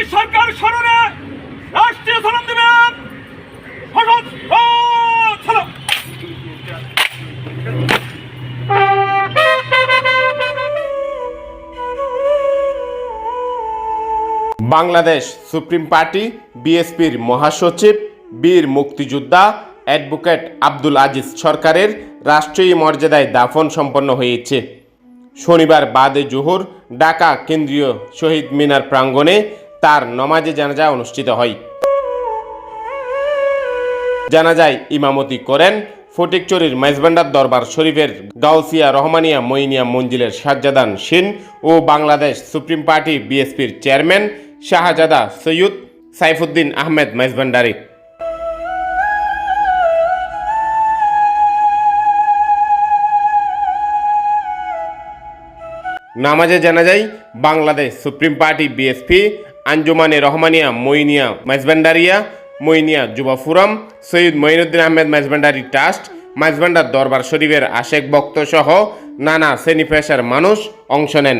মোদী সরকার স্মরণে রাষ্ট্রীয় সালাম দেবেন বাংলাদেশ সুপ্রিম পার্টি, বিএসপির মহাসচিব, বীর মুক্তিযোদ্ধা, অ্যাডভোকেট আব্দুল আজিজ সরকারের রাষ্ট্রীয় মর্যাদায় দাফন সম্পন্ন হয়েছে। শনিবার বাদে জোহর ঢাকা কেন্দ্রীয় শহীদ মিনার প্রাঙ্গণে তার নমাজে জানাজা অনুষ্ঠিত হয়। জানাজায় ইমামতি করেন ফটিকচুরির মাইজবান্ডার দরবার শরীফের গাউসিয়া রহমানিয়া মইনিয়া মঞ্জিলের শাহজাদান সিন ও বাংলাদেশ সুপ্রিম পার্টি বিএসপির চেয়ারম্যান শাহজাদা সৈয়দ সাইফুদ্দিন আহমেদ মেজবান্ডারি নামাজে জানা যায় বাংলাদেশ সুপ্রিম পার্টি বিএসপি আঞ্জুমানে রহমানিয়া, মইনিয়া মাইজবান্ডারিয়া মইনিয়া যুব ফোরাম সৈয়দ মঈনুদ্দিন আহমেদ মাইজবান্ডারি ট্রাস্ট মাইজবান্ডার দরবার শরীফের আশেক বক্ত সহ নানা শ্রেণি পেশার মানুষ অংশ নেন।